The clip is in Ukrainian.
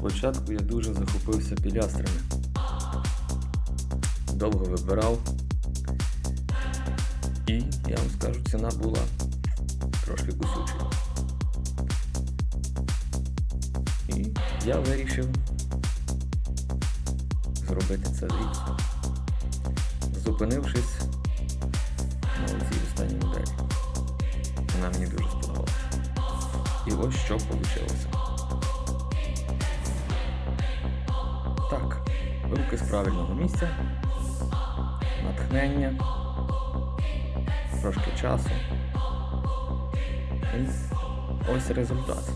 Спочатку я дуже захопився пілястрами. Довго вибирав. І, я вам скажу, ціна була трошки кусючою. І я вирішив зробити це звідси, зупинившись на цій останній моделі. Вона мені дуже сподобалася. І ось що вийшло. Руки з правильного місця, натхнення, трошки часу. І ось результат.